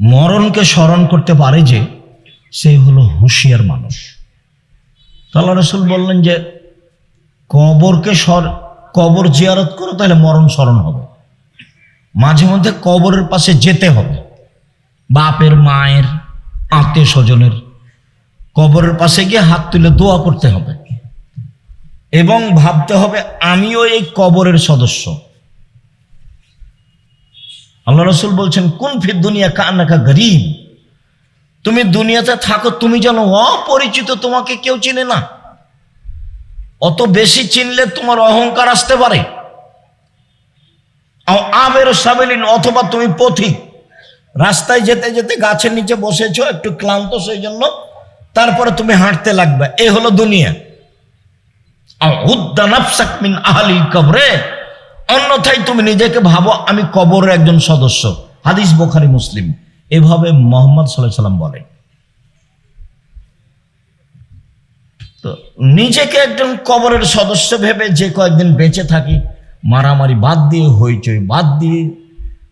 মরণকে স্মরণ করতে পারে যে সে হলো হুঁশিয়ার মানুষ। তাল্লা রসুল বললেন যে, কবরকে স্মর, কবর জিয়ারত করো, তাহলে মরণ স্মরণ হবে। মাঝে মধ্যে কবরের পাশে যেতে হবে। বাপের, মায়ের আত্মীয় স্বজনের কবরের পাশে গিয়ে হাত তুলে দোয়া করতে হবে। এবং ভাবতে হবে, আমিও এই কবরের সদস্য। আল্লাহ রসুল বলছেন, কোন ফির দুনিয়া কান্নাকা গরিব? তুমি দুনিয়াতে থাকো, তুমি যেন অপরিচিত, তোমাকে কেউ চিনে না। অত বেশি চিনলে তোমার অহংকার আসতে পারে। আমের সাবেলিন অথবা তুমি পথিক রাস্তায় যেতে যেতে গাছের নিচে বসেছো, একটু ক্লান্ত সেই জন্য তারপরে তুমি হাঁটতে লাগবে। এ হলো দুনিয়া। আও উদ্দা নাফসাক আহলিল কবরে। অন্যথায় তুমি নিজেকে ভাবো, আমি কবরের একজন সদস্য। হাদিস বোখারি, মুসলিম। এভাবে মোহাম্মদ সাল্লাহ সাল্লাম বলেন। তো নিজেকে একজন কবরের সদস্য ভেবে যে কয়েকদিন বেঁচে থাকি, মারামারি বাদ দিয়ে, হইচই বাদ দিয়ে,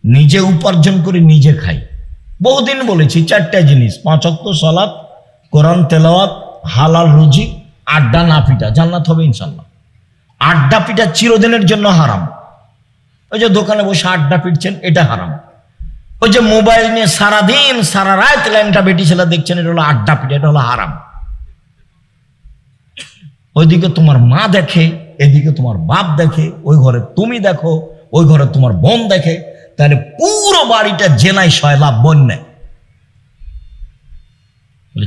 নিজে উপার্জন করে নিজে খাই। বহুদিন বলেছি, চারটা জিনিস। পাঁচক্ত সলাৎ কোরআন তেলাওয়াত, হালাল রুজি, আড্ডা না পিটা। জান্নাত হবে ইনশাল্লাহ আড্ডা পিটা চিরদিনের জন্য হারাম। ওই যে দোকানে বসে আড্ডা পিটছেন, এটা হারাম। ওই যে মোবাইল নিয়ে সারাদিন, সারা রাত ল্যাংটা বেটি ছেলে দেখছেন, এটা হলো আড্ডা পিটা, এটা হলো হারাম। ওইদিকে তোমার মা দেখে, এদিকে তোমার বাপ দেখে, ওই ঘরে তুমি দেখো, ওই ঘরে তোমার বোন দেখে, তাহলে পুরো বাড়িটা জেনাই শয়লাভ বন্যায়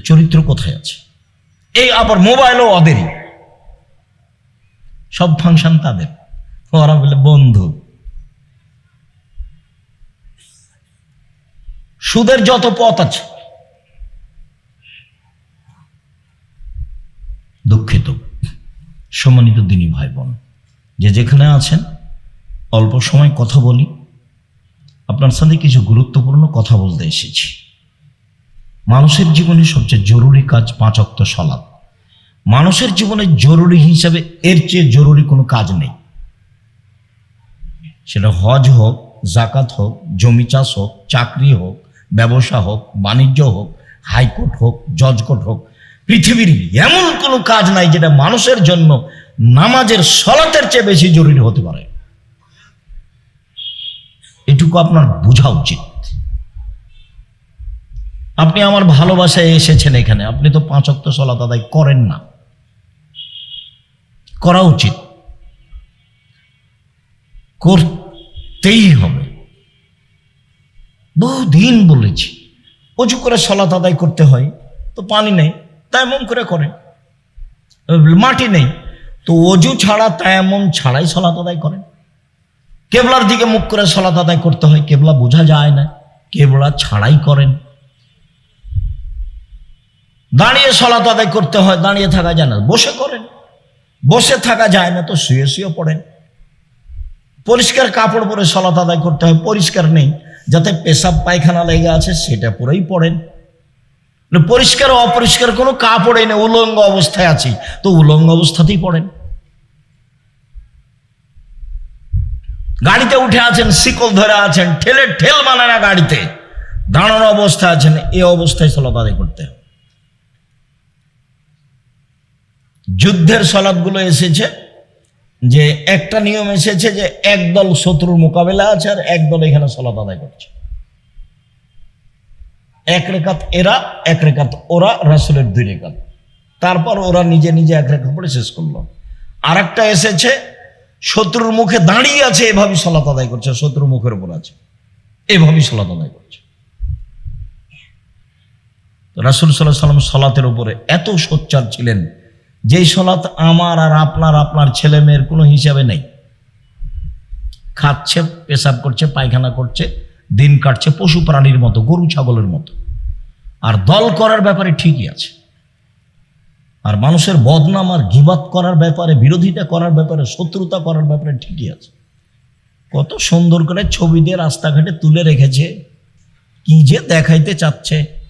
চরিত্র কোথায় আছে? এই আবার মোবাইলও ওদেরই সব ফাংশন তাদের। ওরা বলে, বন্ধু সুদের যত পথ আছে, দুঃখিত, সম্মানিত দিনী ভাই বোন যে যেখানে আছেন, অল্প সময় কথা বলি, আপনার সাথে কিছু গুরুত্বপূর্ণ কথা বলতে এসেছি। মানুষের জীবনে সবচেয়ে জরুরি কাজ পাঁচ অক্ত সলাদ মানুষের জীবনে জরুরি হিসাবে এর চেয়ে জরুরি কোনো কাজ নেই। সেটা হজ হোক, জাকাত হোক, জমি চাষ হোক, চাকরি হোক ব্যবসা হোক, বাণিজ্য হোক, হাইকোর্ট হোক, জজ কোর্ট হোক, পৃথিবীর এমন কোনো কাজ নাই যেটা মানুষের জন্য নামাজের সলাতের চেয়ে বেশি জরুরি হতে পারে। এটুকু আপনার বোঝা উচিত। আপনি আমার ভালোবাসায় এসেছেন এখানে, আপনি তো পাঁচ অক্ত সলাত আদায় করেন না। করা উচিত। করতেই হবে। বহুদিন বলেছি। অজু করে সলাত আদায় করতে হয়, তো পানি নেই তাইমম করে করে। মাটি নেই, তো অজু ছাড়া তায়ামম ছাড়াই সলাত আদায় করেন কেবলার দিকে মুখ করে সলাত আদায় করতে হয়, কেবলা বোঝা যায় না, কেবলা ছাড়াই করেন। দাঁড়িয়ে সলাত আদায় করতে হয়, দাঁড়িয়ে থাকা যায় না, বসে করেন। বসে থাকা যায় না, তো শুয়ে শুয়ে পড়েন। পরিষ্কার কাপড় পরে সলাত আদায় করতে হয়, পরিষ্কার নেই যাতে পেশাব পায়খানা লেগে আছে, সেটা পরেই পড়েন। পরিষ্কার অপরিষ্কার কোনো কাপড়ে নেই উলঙ্গ অবস্থায় আছি, তো উলঙ্গ অবস্থাতেই পড়েন। গাড়িতে উঠে আছেন, শিকল ধরে আছেন, ঠেলে ঠেল মানে না গাড়িতে। দাঁড়ানো অবস্থায় আছেন, এ অবস্থায় সলাত আদায় করতে হবে। যুদ্ধের সলাদগুলো এসেছে যে একটা নিয়ম এসেছে যে একদল শত্রুর মোকাবেলা আছে আর একদল এখানে সলাত আদায় করছে। এক রেখাত এরা, এক রেখাত ওরা, রাসুলের দুই রেখাত। তারপর ওরা নিজে নিজে এক রেখা পড়ে শেষ করল। আর একটা এসেছে, শত্রুর মুখে দাঁড়িয়ে আছে, এভাবেই সলাত আদায় করছে, শত্রুর মুখের উপর আছে। এভাবেই সলাত আদায় করছে। রাসুল সাল্লাহ সাল্লাম সলাতের উপরে এত সোচ্চার ছিলেন যেই সলাত আমার আর আপনার আপনার ছেলে মেয়ের কোনো হিসাবে নেই। খাচ্ছে, পেশাব করছে, পায়খানা করছে, দিন কাটছে, পশু প্রাণীর মতো, গরু ছাগলের মতো। আর দল করার ব্যাপারে ঠিকই আছে। আর মানুষের বদনাম আর গিবাত করার ব্যাপারে, বিরোধিতা করার ব্যাপারে, শত্রুতা করার ব্যাপারে ঠিকই আছে। কত সুন্দর করে ছবি দিয়ে রাস্তাঘাটে তুলে রেখেছে। কি যে দেখাইতে চাচ্ছে।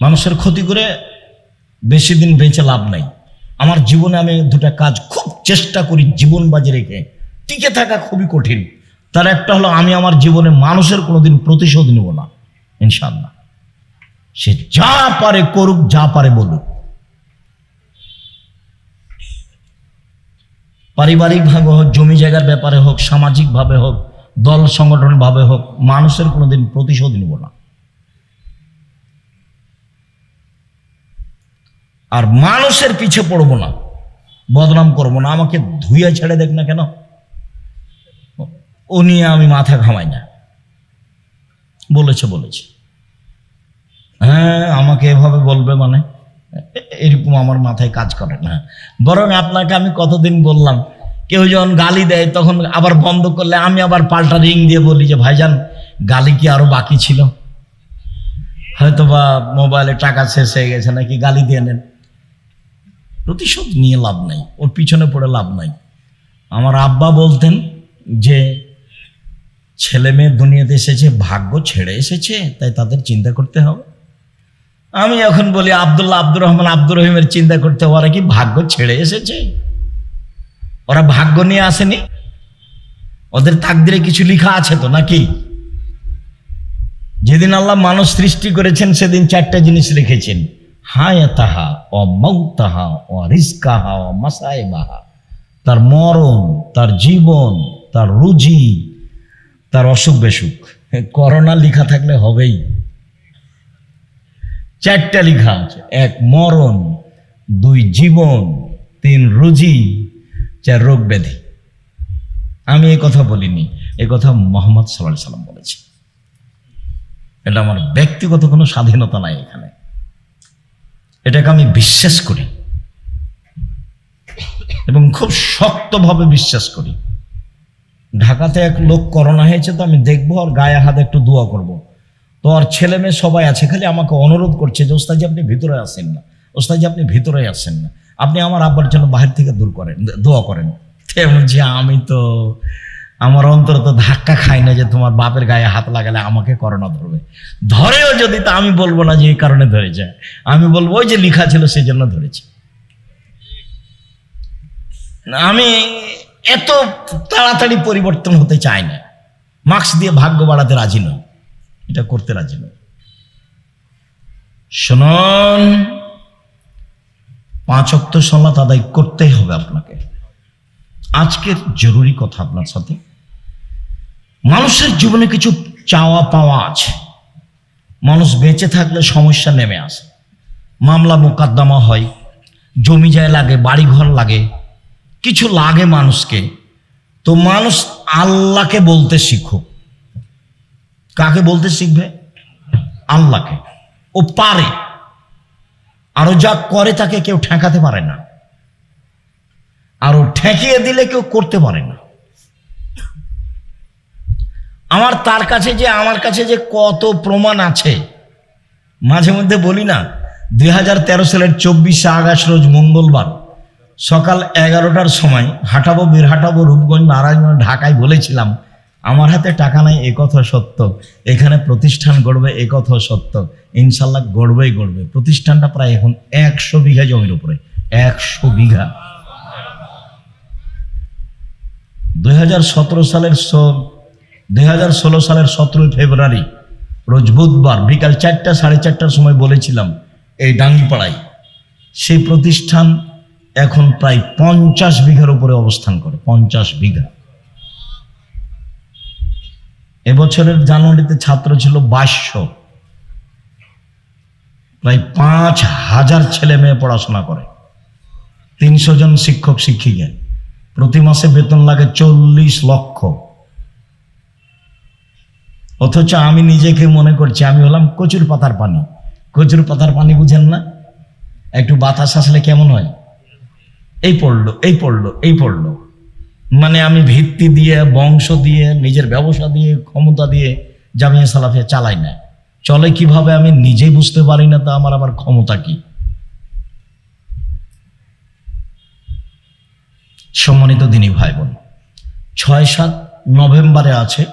মানুষের ক্ষতি করে বেশি দিন বেঁচে লাভ নাই। আমার জীবনে আমি দুটা কাজ খুব চেষ্টা করি জীবন বাজি রেখে। টিকে থাকা খুবই কঠিন। তার একটা হলো আমি আমার জীবনে মানুষের কোনোদিন প্রতিশোধ নেব না ইনশাল্লাহ সে যা পারে করুক, যা পারে বলুক। পারিবারিকভাবে হোক, জমি জায়গার ব্যাপারে হোক, সামাজিকভাবে হোক, দল সংগঠন ভাবে হোক, মানুষের কোনোদিন প্রতিশোধ নিব না। আর মানুষের পিছে পড়ব না। বদনাম করব না। আমাকে ধুইয়া ছেড়ে দেখ না কেন? ও নিয়ে আমি মাথা ঘামাই না। বলেছে বলেছে। হ্যাঁ আমাকে এভাবে বলবে মানে? এরকম আমার মাথায় কাজ করে না। বরং আপনাকে আমি কতদিন বললাম, কেউ যখন গালি দেয় তখন আবার বন্ধ করলে আমি আবার পাল্টা রিং দিয়ে বলি যে, ভাইজান, গালি কি আরও বাকি ছিল? হয়তো বা মোবাইলে টাকা শেষ হয়ে গেছে, নাকি গালি দিয়ে নেন? প্রতিশোধ নিয়ে লাভ নাই, ওর পিছনে পড়ে লাভ নাই। আমার আব্বা বলতেন যে, ছেলে মেয়ে দুনিয়াতে এসেছে, ভাগ্য ছেড়ে এসেছে, তাই তাদের চিন্তা করতে হবে। আমি এখন বলি, আব্দুল্লাহ আব্দুর রহমান আব্দুর রহিমের চিন্তা করতে ওরা কি ভাগ্য ছেড়ে এসেছে? ওরা ভাগ্য নিয়ে আসেনি। ওদের তাকদিরে কিছু লেখা আছে তো নাকি? যেদিন আল্লাহ মানুষ সৃষ্টি করেছেন, সেদিন চারটা জিনিস লিখেছেন। হায় তাহা ও মৌতাহা ও রিস্কাহা ও মাসাইবাহা তার মরণ, তার জীবন, তার রুজি, তার অসুখ বেসুখ, করোনা লেখা থাকলে হবেই। চারটা লেখা আছে, এক মরণ, দুই জীবন, তিন রুজি, চার রোগ ব্যাধি। আমি এই কথা বলিনি এ কথা মোহাম্মদ সাল্লাহ সাল্লাম বলেছে এটা আমার ব্যক্তিগত কোনো স্বাধীনতা নাই এখানে। এটাকে আমি বিশ্বাস করি। এবং খুব শক্তভাবে বিশ্বাস করি। ঢাকাতে এক লোক করোনা হয়েছে তো আমি দেখব আর গায়ে হাতে একটু দোয়া করব। তো আর ছেলে মেয়ে সবাই আছে, খালি আমাকে অনুরোধ করছে যে ওস্তাজি আপনি ভিতরে আসেন না। ওস্তাজি আপনি ভিতরে আসেন না। আপনি আমার আব্বার জন্য বাহির থেকে দূর করেন, দোয়া করেন। আমি তো আমার অন্তর তো ধাক্কা খাই না যে তোমার বাপের গায়ে হাত লাগালে আমাকে করোনা ধরবে। ধরেও যদি তা আমি বলব না যে এই কারণে ধরেছে। আমি বলব, ওই যে লেখা ছিল সেই জন্য ধরেছে। আমি এত তাড়াতাড়ি পরিবর্তন হতে চাই না। মার্কস দিয়ে ভাগ্য বাড়াতে রাজি নই। এটা করতে রাজি নয় শুনুন, পাঁচ অক্ত সলাত আদায় করতেই হবে আপনাকে। আজকের জরুরি কথা আপনার সাথে। মানুষের জীবনে কিছু চাওয়া পাওয়া আছে। মানুষ বেঁচে থাকলে সমস্যা নেমে আসে। মামলা মোকদ্দমা হয়, জমি যায় লাগে, বাড়িঘর লাগে, কিছু লাগে মানুষকে। তো মানুষ আল্লাহকে বলতে শিখুক। কাকে বলতে শিখবে? আল্লাহকে। ও পারে। আরও যা করে তাকে কেউ ঠেকাতে পারে না। আরও ঠেকিয়ে দিলে কেউ করতে পারে না। আমার তার কাছে যে, আমার কাছে যে কত প্রমাণ আছে, মাঝে মধ্যে বলি না, দুই হাজার তেরো সালের চব্বিশে আগস্ট রোজ মঙ্গলবার, সকাল এগারোটার সময় হাঁটাবো বীরহাটাবো রূপগঞ্জ, নারায়ণগঞ্জ, ঢাকায় বলেছিলাম, আমার হাতে টাকা নাই, এ কথা সত্য। এখানে প্রতিষ্ঠান গড়বে, এ কথা সত্য। ইনশাল্লাহ গড়বেই গড়বে। প্রতিষ্ঠানটা প্রায় এখন একশো বিঘা জমির উপরে, একশো বিঘা। দুই হাজার সতেরো সালের দুই হাজার ষোলো সালের সতেরোই ফেব্রুয়ারি, রোজ বুধবার বিকাল চারটা, সাড়ে চারটার সময় বলেছিলাম এই ডাঙ্গিপাড়ায়। সেই প্রতিষ্ঠান এখন প্রায় পঞ্চাশ বিঘার উপরে অবস্থান করে, পঞ্চাশ বিঘা। এবছরের জানুয়ারিতে ছাত্র ছিল বাইশশো। প্রায় পাঁচ হাজার ছেলে মেয়ে পড়াশোনা করে। তিনশো জন শিক্ষক, শিক্ষিকা। প্রতি মাসে বেতন লাগে চল্লিশ লক্ষ। অথচ আমি নিজেকে মনে করছি, আমি হলাম কচুর পাতার পানি। কচুর পাতার পানি বুঝেন না? একটু বাতাস আসলে কেমন হয়? এই পড়ল এই পড়ল এই পড়ল। মানে আমি ভিত্তি দিয়ে, বংশ দিয়ে, নিজের ব্যবসা দিয়ে, ক্ষমতা দিয়ে জামিয়া সালাফিয়া চালাই না। চলে কীভাবে আমি নিজেই বুঝতে পারি না, তা আমার আবার ক্ষমতা কি? সম্মানিত দিনী ভাই বোন ছয় সাত নভেম্বরে আছে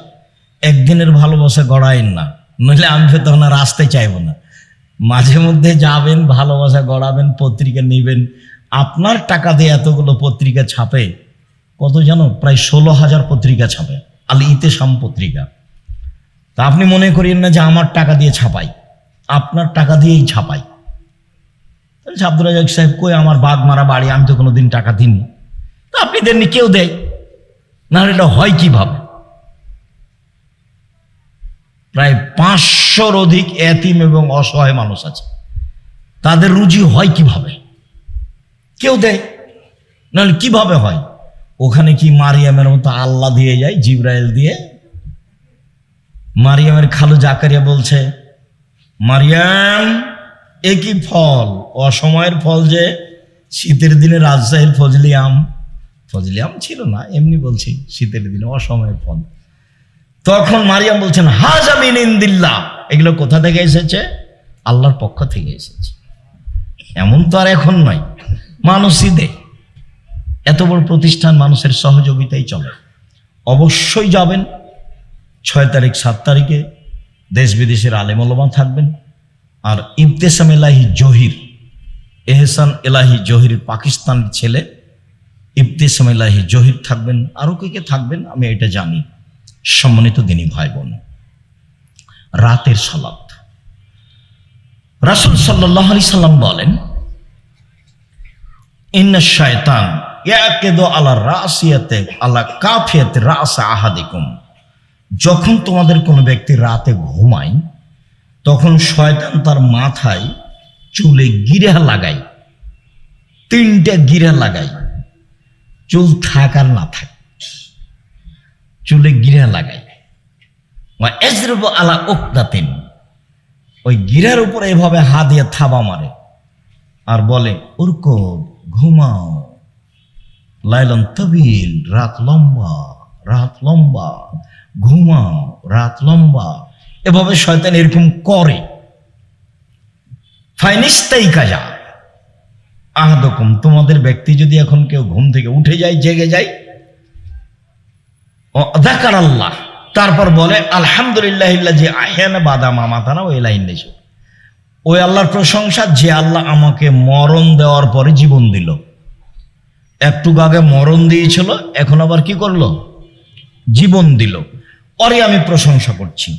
একদিনের ভালোবাসা গড়াইন না, নইলে আমি তো তখন আর আসতে চাইব না। মাঝে মধ্যে যাবেন, ভালোবাসা গড়াবেন, পত্রিকা নেবেন। আপনার টাকা দিয়ে এতগুলো পত্রিকা ছাপে, কত জানো প্রায় ষোলো হাজার পত্রিকা ছাপে, আল ইতেসাম পত্রিকা। তা আপনি মনে করেন না যে আমার টাকা দিয়ে ছাপাই, আপনার টাকা দিয়েই ছাপাই। তাহলে রাজাক সাহেব কই, আমার বাঘ মারা বাড়ি, আমি তো কোনোদিন টাকা দিইনি। তা আপনি দেননি, কেউ দেয়। না এটা হয় কীভাবে? প্রায় পাঁচশোর অধিক এতিম এবং অসহায় মানুষ আছে। তাদের রুজি হয় কীভাবে? কেউ দেয়, নাহলে কীভাবে হয়? ওখানে কি মারিয়ামের মতো আল্লাহ দিয়ে যায়, জিব্রাইল দিয়ে? মারিয়ামের খালু জাকারিয়া বলছে, মারিয়াম একই ফল? অসময়ের ফল যে, শীতের দিনে রাজশাহীর ফজলি আম। ফজলি আম ছিল না, এমনি বলছি, শীতের দিনে অসময়ের ফল। তখন মারিয়াম বলছেন হাজামিন ইন্দিল্লা এগুলো কোথা থেকে এসেছে? আল্লাহর পক্ষ থেকে এসেছে। এমন তো আর এখন নয়, মানুষই দেয়। এত বড় প্রতিষ্ঠান মানুষের সহযোগিতাই চলে। অবশ্যই যাবেন। ছয় তারিখ, সাত তারিখে দেশ বিদেশের আলেমলমা থাকবেন। আর ইবতেসাম এলাহি জহির, এহসান এলাহি জহির পাকিস্তানের ছেলে ইবতেসাম এলাহি জহির থাকবেন। আরও কে কে থাকবেন আমি এটা জানি। সম্মানিত দিনী ভাই বোন রাতের সালাত। রাসুল সাল্লাহ আলি সাল্লাম বলেন, ইন্না আহাদিকুম। যখন তোমাদের কোনো ব্যক্তি রাতে ঘুমায়, তখন শয়তান তার মাথায় চুলে গিরা লাগায়, তিনটা গিরা লাগায়, চুল থাক আর না থাক। চুলে গিরা লাগায় বা এজরব আলা ওকদাতিন ওই গিরার উপরে এভাবে হাত দিয়ে থাবা মারে আর বলে, উর্কো, ঘুমাও। লাইলন তবিল, রাত লম্বা রাত লম্বা। ঘুমাও, রাত লম্বা। এভাবে শয়তান এরকম করে। ফাইনিস্তাই কাজা। আহাদকম, তোমাদের ব্যক্তি যদি এখন কেউ ঘুম থেকে উঠে যায়, জেগে যায় দেখার আল্লাহ তারপর বলে আলহামদুলিল্লাহ যে আহেনা বাদা মামাতানা ওই লাইন নেছে ওই আল্লাহর প্রশংসা, যে আল্লাহ আমাকে মরণ দেওয়ার পরে জীবন দিল। একটু আগে মরণ দিয়েছিল, এখন আবার কি করল? জীবন দিল। পরে আমি প্রশংসা করছি।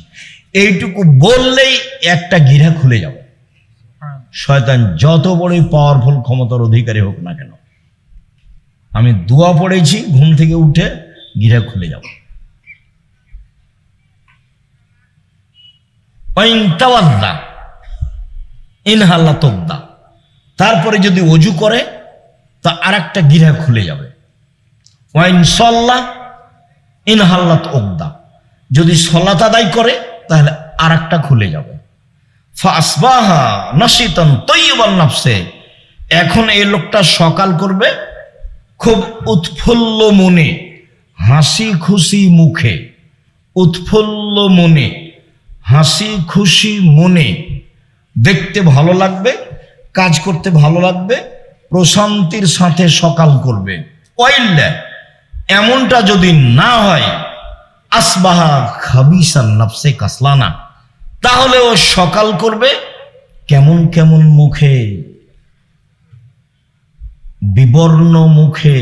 এইটুকু বললেই একটা গিরা খুলে যাবে। শয়তান যত বড়ই পাওয়ারফুল ক্ষমতার অধিকারী হোক না কেন, আমি দোয়া পড়েছি, ঘুম থেকে উঠে গিরা খুলে তাওয়াদ্দা ইনহাল্লা তারপরে যদি অজু করে, তা আর একটা গিরা খুলে যাবে। ইনহাল্লাত ওকদা যদি সলাত আদায় করে, তাহলে আর একটা খুলে যাবে। নাসিতন নাফসে। এখন এই লোকটা সকাল করবে, খুব উৎফুল্ল মনে। হাসি খুশি মুখে, উৎফুল্ল মনে হাসি খুশি মনে। দেখতে ভালো লাগবে, কাজ করতে ভালো লাগবে, প্রশান্তির সাথে সকাল করবে। ওয়াইল্লা এমনটা যদি না হয়, আসবাহা খাবিসান নাফসে কাসলানা। তাহলে ও সকাল করবে কেমন কেমন মুখে, বিবর্ণ মুখে।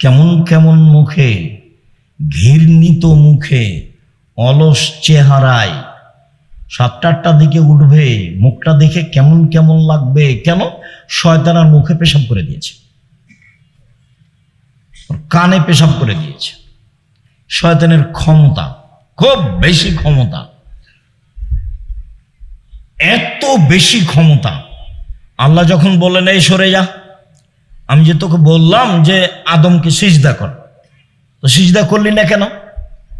কেমন কেমন মুখে, ঘৃণিত মুখে, অলস চেহারায়, সাতটা আটটার দিকে উঠবে, মুখটা দেখে কেমন কেমন লাগবে, কেন? শয়তানার মুখে পেশাব করে দিয়েছে। কানে পেশাব করে দিয়েছে। শয়তানের ক্ষমতা, খুব বেশি ক্ষমতা। এত বেশি ক্ষমতা। আল্লাহ যখন বললেন, এই সরে যা। আমি যে তোকে বললাম যে আদমকে সিজদা কর। তো সিজদা করলি না কেন?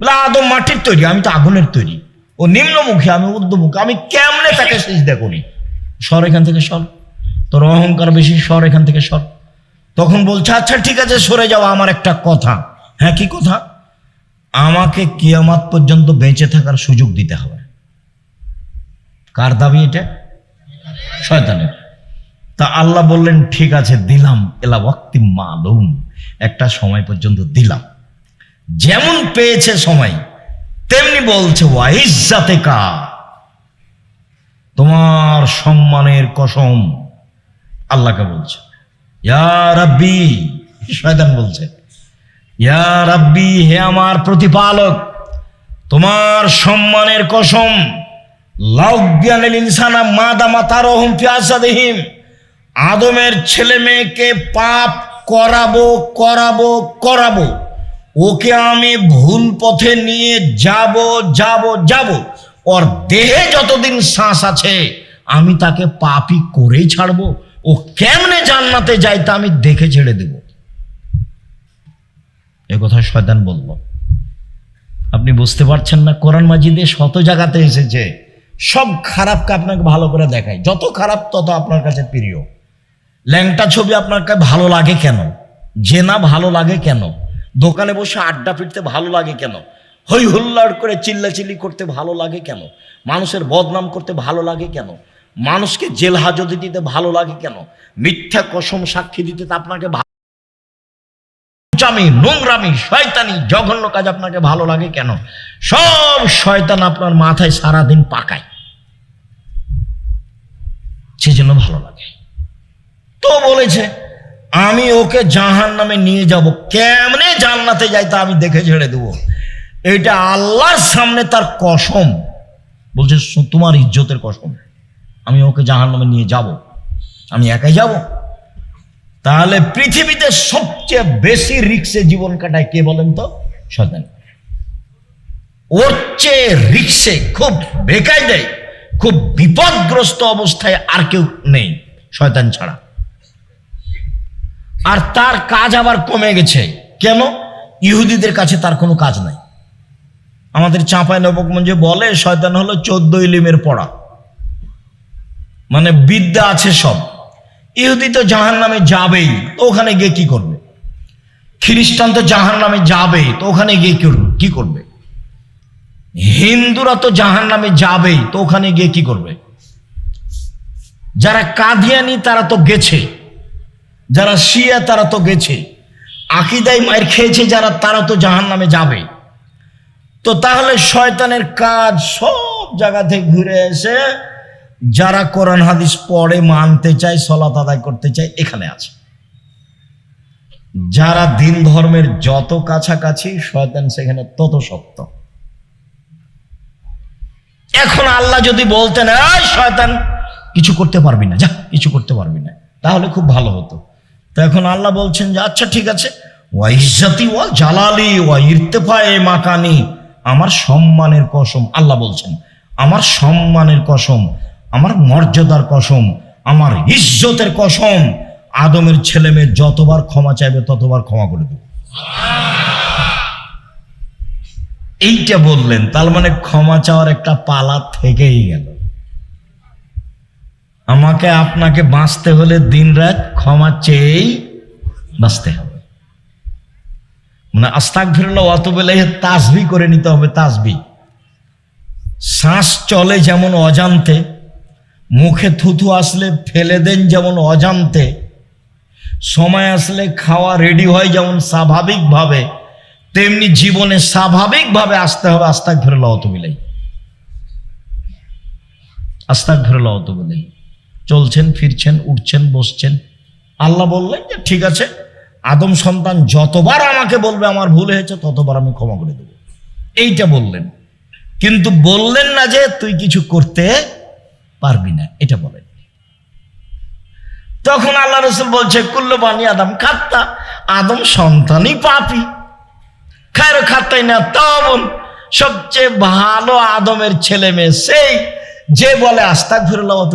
বলে, আদম মাটির তৈরি, আমি তো আগুনের তৈরি। ও নিম্নমুখী, আমি ঊর্ধ্বমুখী, আমি কেমনে তাকে সিজদা করি? সর এখান থেকে সর। তোর অহংকার বেশি, সর এখান থেকে সর। তখন বলছে আচ্ছা ঠিক আছে, সরে যাও, আমার একটা কথা। হ্যাঁ কি কথা? আমাকে কিয়ামাত পর্যন্ত বেঁচে থাকার সুযোগ দিতে হবে। কার দাবি এটা? শয়তানের। তা আল্লাহ বললেন, ঠিক আছে, দিলাম। এলা ওয়াক্তি মালুম। একটা সময় পর্যন্ত দিলাম। যেমন পেয়েছে সময়, তেমনি বলছে ওয়াইজাতে কা তোমার সম্মানের কসম আল্লাহকে বলছে। ইয়া রাব্বি, শয়তান বলছে, ইয়া রাব্বি, হে আমার প্রতিপালক, তোমার সম্মানের কসম লাউ লাউজ্ঞানের ইনসানা মাদামা তারহম ফিয়াসাদেহিম আদমের ছেলে মেয়েকে পাপ করাবো করাবো করাবো। ওকে আমি ভুল পথে নিয়ে যাব যাব যাব। ওর দেহে যতদিন শ্বাস আছে, আমি তাকে পাপই করেই ছাড়বো। ও কেমনে জান্নাতে যায় তা আমি দেখে ছেড়ে দেব। এ কথা শয়তান বলল। আপনি বুঝতে পারছেন না, কোরআন মাজিদে শত জায়গাতে এসেছে। সব খারাপকে আপনাকে ভালো করে দেখায়। যত খারাপ, তত আপনার কাছে প্রিয়। ল্যাংটা ছবি আপনার ভালো লাগে কেন? জেনা ভালো লাগে কেন? দোকানে বসে আড্ডা পিটতে ভালো লাগে কেন? হই হুল্লাড় করে চিল্লাচিল্লি করতে ভালো লাগে কেন? মানুষের বদনাম করতে ভালো লাগে কেন? মানুষকে জেল হাজতে দিতে ভালো লাগে কেন? মিথ্যা কসম সাক্ষী দিতে তা আপনাকে চামি নোংরামি, শয়তানি, জঘন্য কাজ আপনাকে ভালো লাগে কেন? সব শয়তান আপনার মাথায় সারাদিন পাকায়। সেজন্য ভালো লাগে। তো বলেছে, আমি ওকে জাহান নামে নিয়ে যাব। কেমনে জান্নাতে যাই তা আমি দেখে ছেড়ে দেবো। এটা আল্লাহর সামনে তার কসম। বলছে, "সো- তোমার ইজ্জতের কসম। আমি ওকে জাহান নামে নিয়ে যাব। আমি একাই যাব। তাহলে পৃথিবীতে সবচেয়ে বেশি রিক্সে জীবন কাটায় কে বলেন তো? শয়তান। ওর চেয়ে রিক্সে খুব বেকায় দেয় খুব বিপদগ্রস্ত অবস্থায় আর কেউ নেই, শয়তান ছাড়া। আর তার কাজ আবার কমে গেছে। কেন? ইহুদিদের কাছে তার কোনো কাজ নাই। আমাদের চাঁপায় নবকমঞ্জে বলে, শয়তান হলো চোদ্দ ইলিমের পড়া। মানে বিদ্যা আছে সব। ইহুদি তো জাহান নামে যাবেই, তো ওখানে গিয়ে কি করবে? খ্রিস্টান তো জাহান নামে যাবেই, তো ওখানে গিয়ে কি করবে- কি করবে? হিন্দুরা তো জাহান নামে যাবেই, তো ওখানে গিয়ে কি করবে? যারা কাদিয়ানি, তারা তো গেছে। যারা শিয়া, তারা তো গেছে। আকিদাই মায়ের খেয়েছে যারা, তারা তো জাহান নামে যাবে। তো তাহলে শয়তানের কাজ সব জায়গা থেকে ঘুরে এসে যারা কোরআন, হাদিস পড়ে, মানতে চায় সলাত আদায় করতে চায়, এখানে আছে। যারা দিন ধর্মের যত কাছাকাছি, শয়তান সেখানে তত শক্ত। এখন আল্লাহ যদি বলতেন শয়তান, কিছু করতে পারবি না, যা, কিছু করতে পারবি না। তাহলে খুব ভালো হতো। তো এখন আল্লাহ বলছেন যে আচ্ছা ঠিক আছে। ওয়া ইজ্জাতি ওয়া জালালি ওয়া ইরতেফায়ে মাকানি। আমার সম্মানের কসম, আল্লাহ বলছেন, আমার সম্মানের কসম, আমার মর্যাদার কসম, আমার ইজ্জতের কসম, আদমের ছেলে মেয়ে যতবার ক্ষমা চাইবে, ততবার ক্ষমা করে দেব। এইটা বললেন, তার মানে ক্ষমা চাওয়ার একটা পালা থেকেই গেল। আমাকে আপনাকে বাঁচতে হলে দিনরাত ক্ষমা চেয়েই বাঁচতে হবে। মানে আস্তাক ফিরল অত বেলে তাসবি করে নিতে হবে, তাসবি। শ্বাস চলে যেমন অজান্তে, মুখে থুথু আসলে ফেলে দেন যেমন অজান্তে, সময় আসলে খাওয়া রেডি হয় যেমন স্বাভাবিকভাবে, তেমনি জীবনে স্বাভাবিকভাবে আসতে হবে আস্তাক ফিরল অত বিলাই আস্তাক ফিরল অত বিলাই চলছেন, ফিরছেন, উঠছেন, বসছেন। আল্লাহ বললেন যে, ঠিক আছে, আদম সন্তান যতবার আমাকে বলবে আমার ভুল হয়েছে, ততবার আমি ক্ষমা করে দেবো। এইটা বললেন। কিন্তু বললেন না যে, তুই কিছু করতে পারবি না। এটা বলেন। তখন আল্লাহ রসুল বলছে, কুল্ল বানি আদম খাত্তা, আদম সন্তানই পাপি। খায়ের খাত্তাই না তবন সবচেয়ে ভালো আদমের ছেলে মেয়ে সেই, যে বলে আস্তাক ফিরুল্লাহ অত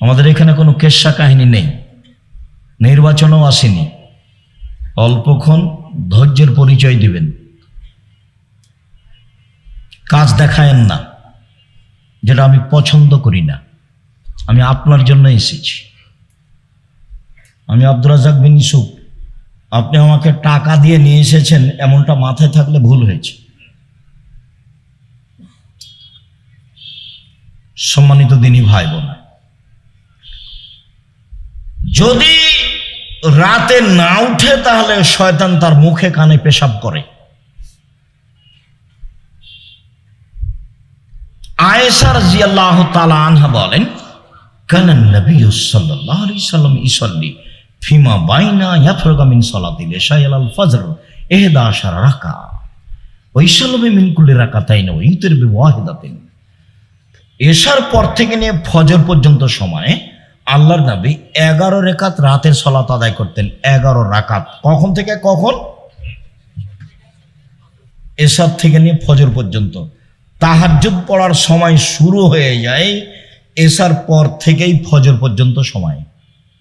আমাদের এখানে কোনো কেশা কাহিনী নেই, নির্বাচনও আসেনি। অল্পক্ষণ ধৈর্যের পরিচয় দিবেন। কাজ দেখায়েন না, যেটা আমি পছন্দ করি না। আমি আপনার জন্য এসেছি। আমি আব্দুল রাজাক বিন ইসুফ আপনি আমাকে টাকা দিয়ে নিয়ে এসেছেন, এমনটা মাথায় থাকলে ভুল হয়েছে। সম্মানিত দিনী ভাই বোন যদি রাতে না উঠে, তাহলে শয়তান তার মুখে কানে পেশাব করে। আয়েসার জিয়াল্লাহ তালা আনহা বলেন কানান নবী সাল্লাম ফিমা বাইনা ইলাল ফজর ইহদা আশার রাকা মিন রাকাতাইন ওয়া ইউতির বিওয়াহিদাতিন এশার পর থেকে নিয়ে ফজর পর্যন্ত সময়ে আল্লাহর নবী এগারো রেখাত রাতের সলাত আদায় করতেন, এগারো রাকাত। কখন থেকে কখন? এসব থেকে নিয়ে ফজর পর্যন্ত। তাহাজুদ পড়ার সময় শুরু হয়ে যায় এসার পর থেকেই ফজর পর্যন্ত সময়।